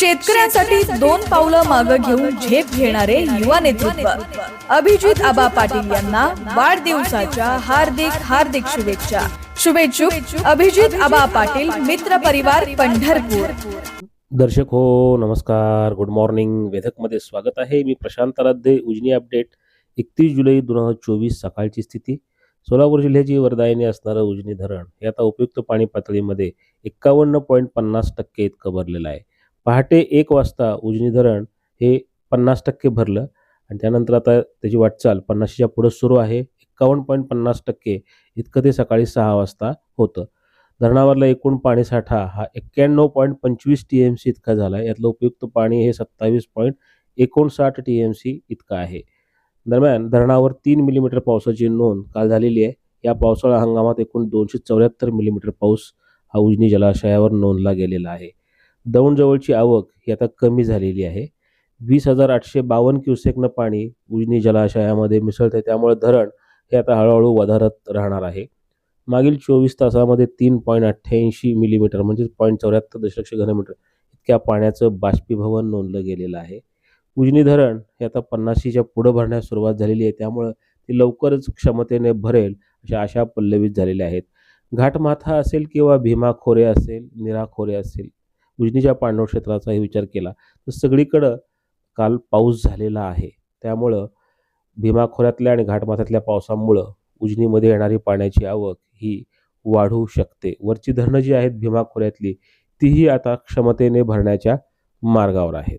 शेतकऱ्यांसाठी दोन पावलं मागे घेऊन झेप घेणारे युवा नेतृत्व. अभिजित आबा पाटील यांना वाढदिवसाच्या हार्दिक हार्दिक शुभेच्छा. शुभेच्छुक अभिजित आबा पाटील मित्र परिवार पंढरपूर. दर्शक हो नमस्कार. गुड मॉर्निंग वेधकमध्ये स्वागत आहे. मी प्रशांत आराध्ये उजनी अपडेट. एकतीस जुलै दोन हजार चोवीस सकाळची स्थिती. सोलापूर जिल्ह्याची वरदायिनी असणारं उजनी धरण हे आता उपयुक्त पाणी पातळीमध्ये एक्कावन्न पॉईंट पन्नास टक्के इतकं भरलेलं आहे. पहाटे एक वाजता उजनी धरण हे पन्नास टक्के भरलं आणि त्यानंतर आता त्याची वाटचाल पन्नासच्या पुढं सुरू आहे. एक्कावन्न पॉईंट पन्नास टक्के इतकं ते सकाळी सहा वाजता होतं. धरणावरला एकूण पाणीसाठा हा एक्क्याण्णव पॉईंट पंचवीस टी एम सी इतका झाला आहे. यातलं उपयुक्त पाणी हे सत्तावीस पॉईंट एकोणसाठ टी एम सी इतकं आहे. दरम्यान धरणावर तीन मिलीमीटर पावसाची नोंद काल झालेली आहे. या पावसाळा हंगामात एकूण दोनशे चौऱ्याहत्तर मिलीमीटर पाऊस हा उजनी जलाशयावर नोंदला गेलेला आहे. दौंडजवळची आवक ही आता कमी झालेली आहे. वीस हजार आठशे बावन्न क्युसेकनं पाणी उजनी जलाशयामध्ये मिसळते त्यामुळे धरण हे आता हळूहळू वधारत राहणार आहे. मागील चोवीस तासामध्ये तीन पॉईंट अठ्ठ्याऐंशी मिलीमीटर म्हणजेच पॉईंट चौऱ्याहत्तर दशलक्ष घनमीटर इतक्या पाण्याचं बाष्पीभवन नोंदलं गेलेलं आहे. उजनी धरण हे आता पन्नाशीच्या पुढं भरण्यास सुरुवात झालेली आहे. त्यामुळं ती लवकरच क्षमतेने भरेल अशा आशा पल्लवित झालेल्या आहेत. घाटमाथा असेल किंवा भीमा खोरे असेल निरा खोरे असेल उजनीच्या पाणलोट क्षेत्राचाही विचार केला तर सगळीकडं काल पाऊस झालेला आहे. त्यामुळं भीमा खोऱ्यातल्या आणि घाटमाथ्यातल्या पावसामुळं उजनीमध्ये येणारी पाण्याची आवक ही वाढू शकते. वरची धरणं जी आहेत भीमा खोऱ्यातली तीही आता क्षमतेने भरण्याच्या मार्गावर आहेत.